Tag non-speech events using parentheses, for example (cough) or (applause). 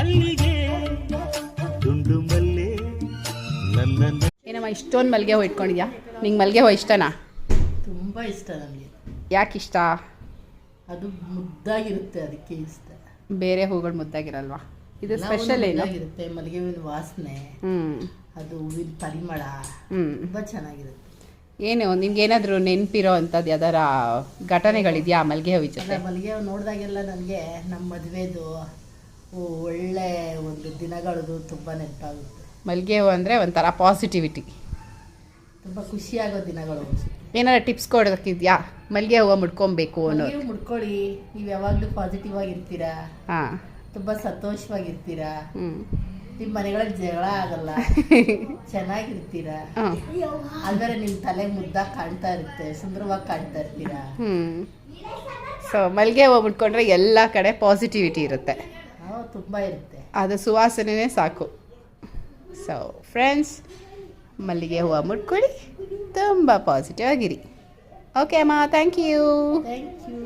ಅಲ್ಲಿಗೆ ದುಂಡು ಮಲ್ಲೆ ನನ್ನ ಏನಮ್ಮ ಇಷ್ಟೊಂದು ಮಲ್ಲಿಗೆ ಹೂ ಇಟ್ಕೊಂಡಿದ್ಯಾ? ನಿಂಗೆ ಮಲ್ಲಿಗೆ ಹೂ ಇಷ್ಟನಾ? ತುಂಬ ಇಷ್ಟ ನನಗೆ ಯಾಕೆ ಇಷ್ಟ ಅದು ಮುದ್ದಾಗಿರುತ್ತೆ ಅದಕ್ಕೆ ಇಷ್ಟ. ಬೇರೆ ಹೂಗಳು ಮುದ್ದಾಗಿರಲ್ವಾ? ಇದು ಸ್ಪೆಷಲ್ ಏನು? ಮುದ್ದಾಗಿರುತ್ತೆ ಮಲ್ಲಿಗೆ ಹೂವಿನ ವಾಸನೆ. ಹ್ಞೂ ಅದು ಹೂವಿನ ಪರಿಮಳ ಹ್ಞೂ ತುಂಬ ಚೆನ್ನಾಗಿರುತ್ತೆ. ಏನು ನಿಮ್ಗೆ ಏನಾದರೂ ನೆನಪಿರೋ ಅಂಥದ್ದು ಯಾವ್ದಾರ ಘಟನೆಗಳಿದೆಯಾ ಮಲ್ಲಿಗೆ ಹೂವಿನ ಜೊತೆ? ಮಲ್ಲಿಗೆ ಹೂ ನೋಡಿದಾಗೆಲ್ಲ ನನಗೆ ನಮ್ಮ ಮದುವೆದು ಒಳ್ಳೆ ಒಂದು ದಿನಗಳದು ತುಂಬ ನೆನಪಾಗುತ್ತೆ. ಮಲ್ಲಿಗೆ ಹೂವು ಅಂದರೆ ಒಂಥರ ಪಾಸಿಟಿವಿಟಿ ತುಂಬ ಖುಷಿಯಾಗೋ ದಿನಗಳು ಏನಾರ ಟಿಪ್ಸ್ ಕೊಡೋದಕ್ಕಿದ್ಯಾ? ಮಲ್ಲಿಗೆ ಹೂವು ಮುಡ್ಕೊಬೇಕು ಅನ್ನೋ ಮುಡ್ಕೊಳ್ಳಿ ನೀವು ಯಾವಾಗಲೂ ಪಾಸಿಟಿವ್ ಆಗಿರ್ತೀರಾ? ಹಾಂ. ತುಂಬ ಸಂತೋಷವಾಗಿರ್ತೀರಾ? ಹ್ಞೂ ನಿಮ್ಮ ಮನೆಗಳಲ್ಲಿ ಜಗಳ ಆಗಲ್ಲ. (laughs) ಚೆನ್ನಾಗಿರ್ತೀರ? ಹಾಂ. ಆದರೆ ನಿಮ್ಮ ತಲೆ ಮುದ್ದಾಗಿ ಕಾಣ್ತಾ ಇರುತ್ತೆ ಸುಂದರವಾಗಿ ಕಾಣ್ತಾ ಇರ್ತೀರಾ? ಹ್ಞೂ ಸೊ ಮಲ್ಲಿಗೆ ಹೂವು ಮುಡ್ಕೊಂಡ್ರೆ ಎಲ್ಲ ಕಡೆ ಪಾಸಿಟಿವಿಟಿ ಇರುತ್ತೆ. ತುಂಬ ಇರುತ್ತೆ. ಅದು ಸುವಾಸನೆ ಸಾಕು. ಸೊ ಫ್ರೆಂಡ್ಸ್ ಮಲ್ಲಿಗೆ ಹೂವು ಮುಟ್ಕೊಳ್ಳಿ. ತುಂಬ ಪಾಸಿಟಿವ್ ಆಗಿರಿ. ಓಕೆ ಅಮ್ಮ ಥ್ಯಾಂಕ್ ಯು ಥ್ಯಾಂಕ್ ಯು